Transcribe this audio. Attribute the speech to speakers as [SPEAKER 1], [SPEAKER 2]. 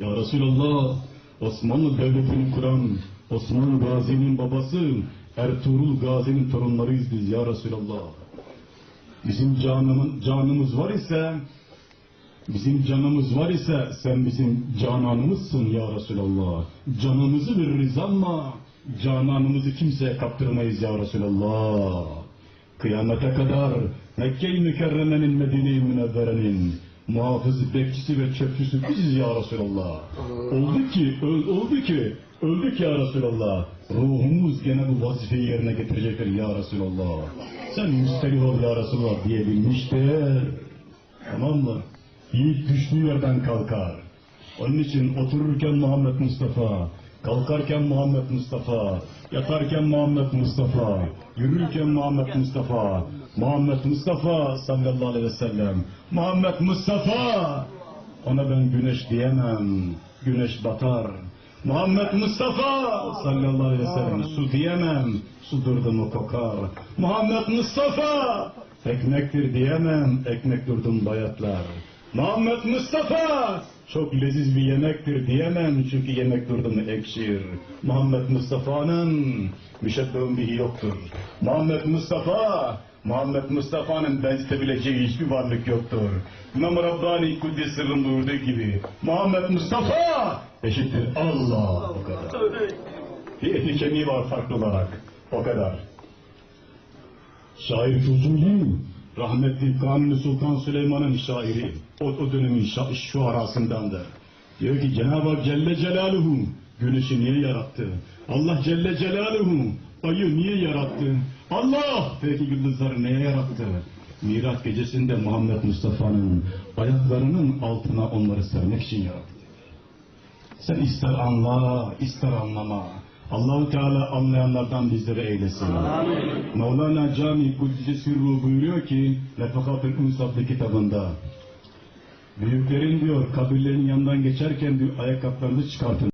[SPEAKER 1] Ya Resulallah, Osmanlı Devleti'ni kuran Osman Gazi'nin babası Ertuğrul Gazi'nin torunlarıyız biz ya Resulallah. Bizim canımın, canımız var ise Bizim canımız var ise sen bizim cananımızsın ya Resulallah. Canımızı veririz ama cananımızı kimseye kaptırmayız ya Resulallah. Kıyamete kadar Mekke-i Mükerreme'nin Medine-i Münevvere'nin muhafız bekçisi ve çöpçüsü biziz ya Resulallah. Oldu ki, öl- oldu ki, öldük ya Resulallah. Ruhumuz gene bu vazifeyi yerine getirecektir ya Resulallah. Sen müsterih ol ya Resulallah diyebilmiştir. Tamam mı? Yiğit düştüğü yerden kalkar. Onun için otururken Muhammed Mustafa, kalkarken Muhammed Mustafa, yatarken Muhammed Mustafa, yürürken Muhammed Mustafa, Muhammed Mustafa sallallahu aleyhi ve sellem, Muhammed Mustafa, ona ben güneş diyemem, güneş batar. Muhammed Mustafa sallallahu aleyhi ve sellem su diyemem, su durdu mu kokar. Muhammed Mustafa ekmektir diyemem, ekmek durdum bayatlar. Muhammed Mustafa çok leziz bir yemektir diyemem çünkü yemek durdu mu ekşir. Muhammed Mustafa'nın müşebbehun bihi yoktur. Muhammed Mustafa Muhammed Mustafa'nın benzetebileceği hiçbir varlık yoktur. İmam Rabbani Kuddis Sırrın buyurduğu gibi Muhammed Mustafa eşittir Allah o kadar. Bir eti kemiği var farklı olarak o kadar. Şair Fuzuli, rahmetli Kanuni Sultan Süleyman'ın şairi, o, o dönemin şa- şuarasındandır. Diyor ki Cenab-ı Hak Celle Celaluhu güneşi niye yarattı? Allah Celle Celaluhu ayı niye yarattı? Allah peki yıldızları neye yarattı? Miraç gecesinde Muhammed Mustafa'nın ayaklarının altına onları sermek için yarattı. Sen ister anla, ister anlama. Allahu Teala anlayanlardan bizleri eylesin. Mevlana Cami Kudüs'ü Sirru buyuruyor ki Nefakatül Unsatlı kitabında Büyüklerin diyor kabirlerin yanından geçerken diyor ayakkabılarınızı çıkartın.